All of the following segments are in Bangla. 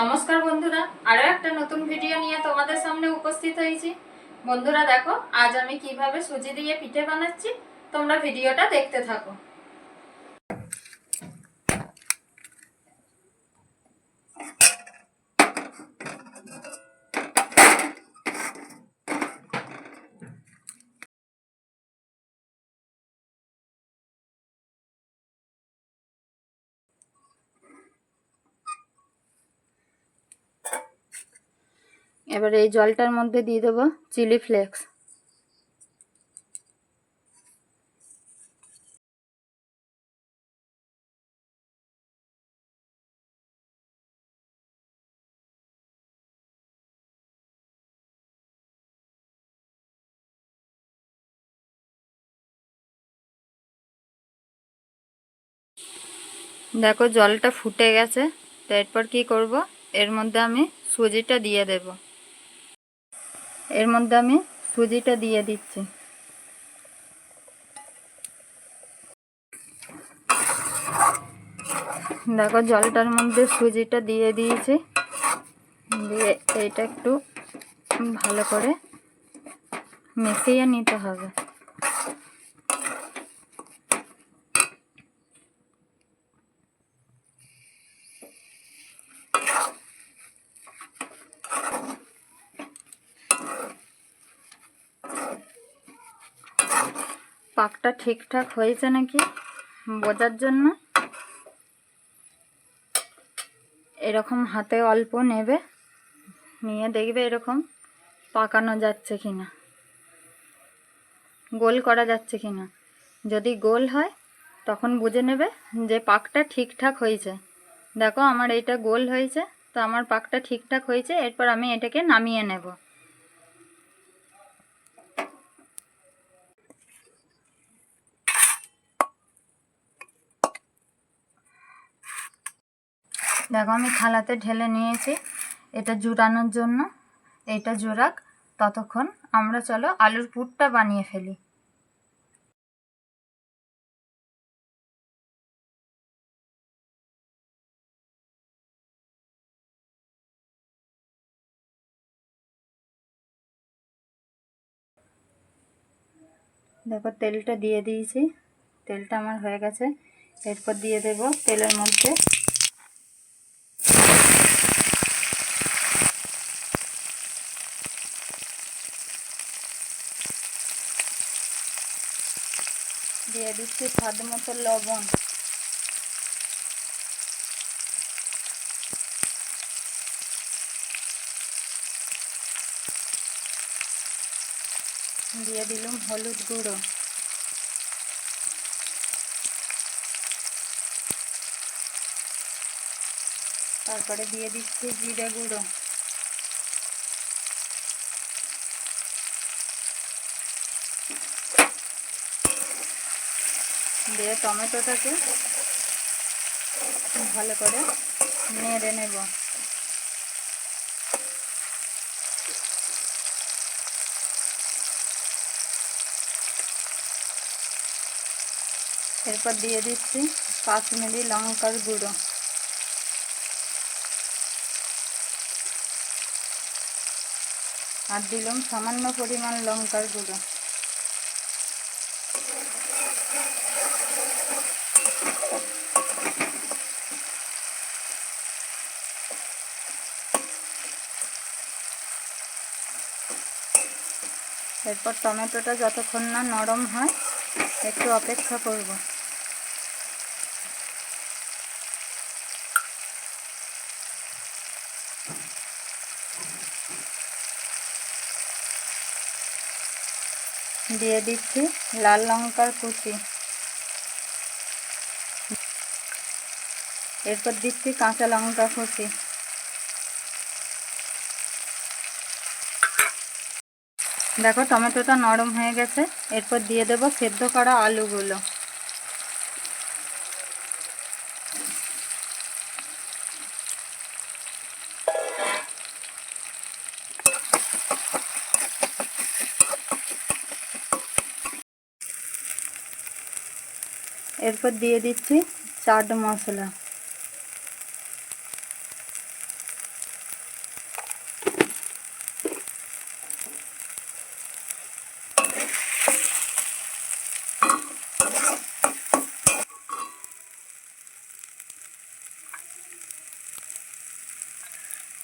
নমস্কার বন্ধুরা আরও একটা নতুন ভিডিও নিয়ে তোমাদের সামনে উপস্থিত হয়েছি। বন্ধুরা দেখো, আজ আমি কীভাবে সুজি দিয়ে পিঠে বানাচ্ছি, তোমরা ভিডিওটা দেখতে থাকো। এবার এই জলটার মধ্যে দিয়ে দেবো চিলি ফ্লেক্স। দেখো জলটা ফুটে গেছে, তো এরপর কি করব? এর মধ্যে আমি সুজিটা দিয়ে দেব। এর মধ্যে আমি সুজিটা দিয়ে দিচ্ছি। দেখো, জলটার মধ্যে সুজিটা দিয়ে দিয়েছি। দিয়ে এইটা একটু ভালো করে মিশিয়ে নিতে হবে। পাকটা ঠিকঠাক হয়েছে নাকি বোঝার জন্য? এরকম হাতে অল্প নেবে, নিয়ে দেখবে এরকম পাকানো যাচ্ছে কিনা, গোল করা যাচ্ছে কিনা। যদি গোল হয়, তখন বুঝে নেবে যে পাকটা ঠিকঠাক হয়েছে। দেখো, আমার এইটা গোল হয়েছে, তো আমার পাকটা ঠিকঠাক হয়েছে, এরপর আমি এটাকে নামিয়ে নেব। দেখো, আমি থালাতে ঢেলে নিয়েছি। এটা জুড়ানোর জন্য এটা জোড়াক। ততক্ষণ আমরা চলো আলুর পুরটা বানিয়ে ফেলি। দেখো, তেলটা দিয়ে দিয়েছি। তেলটা আমার হয়ে গেছে। এরপর দিয়ে দেব তেলের মধ্যে দিয়ে দিচ্ছি স্বাদ মতো লবণ। দিয়ে দিলাম হলুদ গুঁড়ো। তারপরে দিয়ে দিচ্ছি জিরে গুঁড়ো। দিয়ে টমেটোটাকে ভালো করে নেড়ে নেব। এরপর দিয়ে দিচ্ছি কাশ্মীরি লঙ্কার গুঁড়ো। আর দিলাম সামান্য পরিমাণ লঙ্কার গুঁড়ো। এরপর টমেটোটা যতক্ষণ না নরম হয়, একটু অপেক্ষা করব। দিয়ে দিচ্ছি লাল লঙ্কার কুচি। এরপর দিচ্ছি কাঁচা লঙ্কা কুচি। দেখো, টমেটোটা নরম হয়ে গেছে। এরপর দিয়ে দেব সেদ্ধ করা আলুগুলো। এরপর দিয়ে দিচ্ছি চাট মশলা।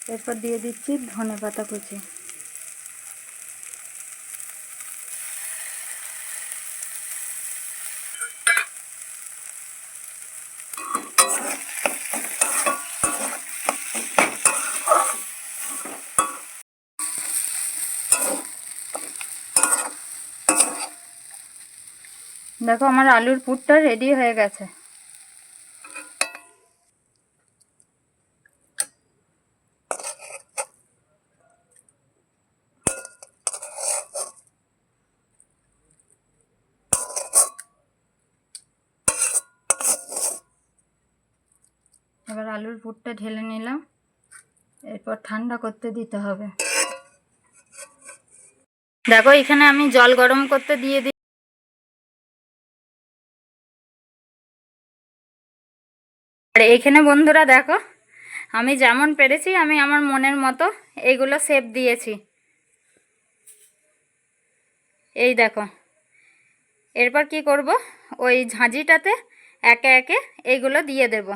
এরপর দিয়ে দিচ্ছি ধনে পাতা কুচি। দেখো আমার আলুর পুরটা রেডি হয়ে গেছে এবার আলুর পুরটা ঢেলে নিলাম। এরপর ঠান্ডা করতে দিতে হবে। দেখো, এখানে আমি জল গরম করতে দিয়ে দিই। এখানে বন্ধুরা দেখো, আমি যেমন পেরেছি, আমি আমার মনের মতো এইগুলো শেপ দিয়েছি। এই দেখো, এরপর কি করব? ওই ঝাঁঝিটাতে একে একে এইগুলো দিয়ে দেব।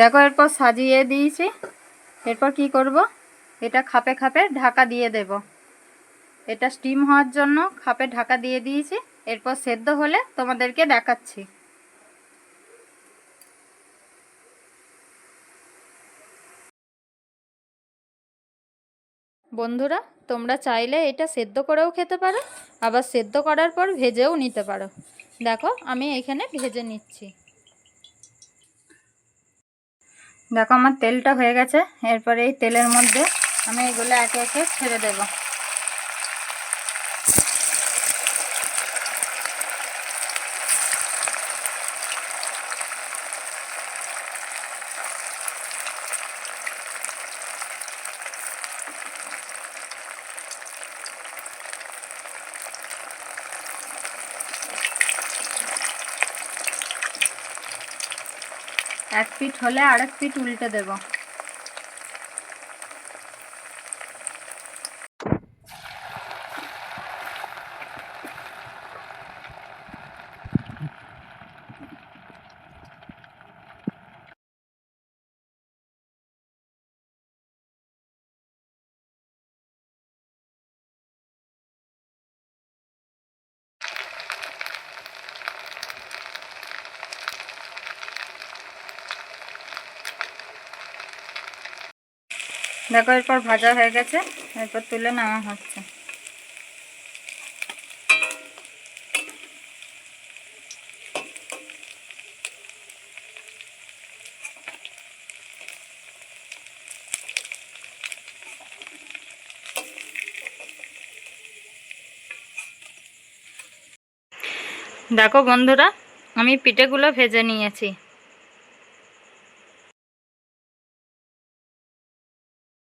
দেখো, এরপর সাজিয়ে দিয়েছি। এরপর কি করব? এটা খাপে খাপে ঢাকা দিয়ে দেব। এটা স্টিম হওয়ার জন্য খাপে ঢাকা দিয়ে দিয়েছি। এরপর সেদ্ধ হলে তোমাদেরকে দেখাচ্ছি। বন্ধুরা, তোমরা চাইলে এটা সেদ্ধ করেও খেতে পারো, আবার সেদ্ধ করার পর ভেজেও নিতে পারো। দেখো, আমি এখানে ভেজে নিচ্ছি। দেখো আমার তেলটা হয়ে গেছে, এরপরে এই তেলের মধ্যে আমি এগুলো একে একে ছেড়ে দেব। এক পিঠ হলে আরেক পিঠ উল্টে দেব। দেখো, এরপর ভাজা হয়ে গেছে, এরপর তুলে নেওয়া হচ্ছে। দেখো বন্ধুরা, আমি পিঠেগুলো ভেজে নিয়েছি।